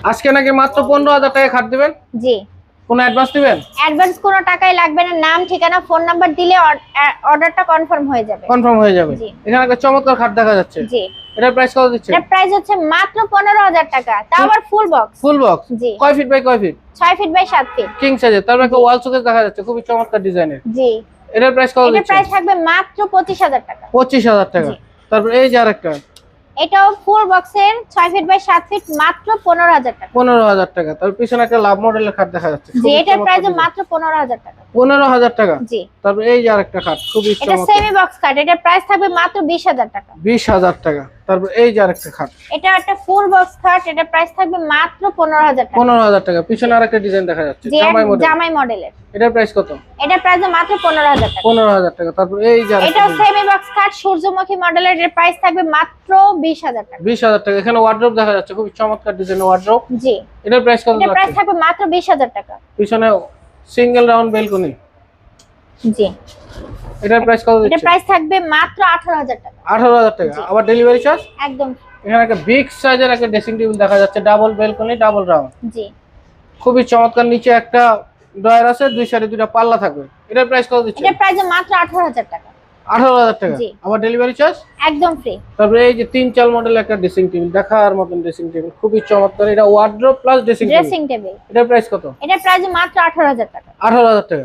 আজকে নাকি মাত্র পনেরো হাজার টাকা খাট দিবেন? জি। কোনো অ্যাডভান্স দিবেন? অ্যাডভান্স কোনো টাকাই লাগবে না। নাম ঠিকানা ফোন নাম্বার দিলে অর্ডারটা কনফার্ম হয়ে যাবে। কনফার্ম হয়ে যাবে। জি। এখানে একটা চমৎকার খাট দেখা যাচ্ছে। জি। এটার প্রাইস কত দিচ্ছে? এটার প্রাইস হচ্ছে মাত্র পনেরো হাজার টাকা। তাও আবার ফুল বক্স ফুল বক্স জি। কয় ফিট বাই কয় ফিট ছয় ফিট বাই সাত ফিট কিং সাইজের তারপর একটা ওয়াল শোকেস দেখা যাচ্ছে। খুবই চমৎকার ডিজাইনের জি। এটার প্রাইস কত এটার দিচ্ছে? প্রাইস থাকবে মাত্র পঁচিশ হাজার টাকা। পঁচিশ হাজার টাকা। তারপর এই যে আরেকটা। এটাও ফুল বক্সের ছয় ফিট বাই সাত ফিট মাত্র পনেরো হাজার টাকা। পনেরো হাজার টাকা। তার পিছনে একটা লাভ মডেলের খাট দেখা যাচ্ছে। জি এটার প্রাইস মাত্র পনেরো হাজার টাকা। পনেরো হাজার টাকা জি তারপর এই যে আরেকটা খাট খুবই এটা সেমি বক্স কাট এটার প্রাইস থাকবে মাত্র বিশ হাজার টাকা বিশ হাজার টাকা তারপর এই যে আরেকটা খাট এটা একটা ফুল বক্স খাট এটার প্রাইস থাকবে মাত্র টাকা পনেরো হাজার টাকা পিছনে আরেকটা ডিজাইন দেখা যাচ্ছে জামাই মডেল জামাই মডেলের এটার প্রাইস কত এটার প্রাইস মাত্র পনেরো হাজার টাকা পনেরো হাজার টাকা তারপর এই যে আরেকটা সেমি বক্স কাট সূর্যমুখী মডেলের এর প্রাইস থাকবে মাত্র বিশ হাজার টাকা বিশ হাজার টাকা এখানে ওয়ার্ড্রোপ দেখা যাচ্ছে খুবই চমৎকার ডিজাইনের ওয়ার্ড্রোপ জি এটার প্রাইস কত প্রাইস থাকবে মাত্র বিশ হাজার টাকা পিছনে সিঙ্গেল রাউন্ড বেলকনি? জি। এটার প্রাইস কত এটা প্রাইস থাকবে মাত্র আঠারো হাজার টাকা। আঠারো হাজার টাকা। আবার ডেলিভারি চার্জ একদম। এখানে একটা বিগ সাইজের একটা ড্রেসিং টেবিল দেখা যাচ্ছে ডাবল বেলকনি ডাবল রাউন্ড জি। খুবই চমৎকার নিচে একটা ড্রয়ার আছে দুই সাইডে দুটো পাল্লা থাকবে। এটার প্রাইস কত দিচ্ছেন এটার প্রাইস মাত্র আঠারো হাজার টাকা। আঠারো হাজার টাকা। আবার ডেলিভারি চার্জ একদম ফ্রি তারপরে এই যে তিন চাল মডেল একটা ড্রেসিং টেবিল দেখার মতন ড্রেসিং টেবিল খুবই চমৎকার। এটা প্লাস ড্রেসিং ড্রেসিং টেবিল এটার প্রাইস কত? এটার প্রাইস মাত্র আঠারো হাজার টাকা। আঠারো হাজার টাকা।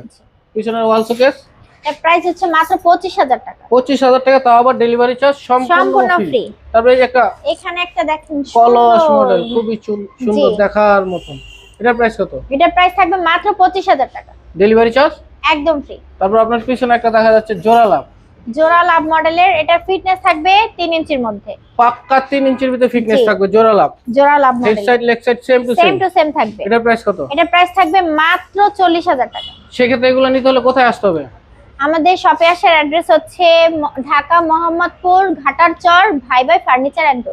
পিছনের ওয়াল শোকেস এটার প্রাইস হচ্ছে মাত্র পঁচিশ হাজার টাকা। পঁচিশ হাজার টাকা তাও আবার ডেলিভারি চার্জ সম্পূর্ণ ফ্রি তারপরে এই একটা এখানে একটা দেখেন কলস মডেল খুবই সুন্দর দেখার মতন। এটার প্রাইস কত? এটার প্রাইস থাকবে মাত্র পঁচিশ হাজার টাকা। ডেলিভারি চার্জ একদম ফ্রি তারপর আপনার পিছনে একটা দেখা যাচ্ছে জোড়া লাভ। জোড়া লাভ মডেলের এটা ফিটনেস থাকবে তিন ইঞ্চির মধ্যে। পাক্কা তিন ইঞ্চির ভিতরে ফিটনেস থাকবে জোড়া লাভ। জোড়া love model side leg side same to same to same থাকবে। এটা প্রাইস কত? এটা প্রাইস থাকবে মাত্র চল্লিশ হাজার টাকা। সেক্ষেত্রে এগুলো নিতে হলে কোথায় আসতে হবে? আমাদের শপে আসার অ্যাড্রেস হচ্ছে ঢাকা মোহাম্মদপুর ঘাটার চর ভাই ভাই ফার্নিচার অ্যান্ড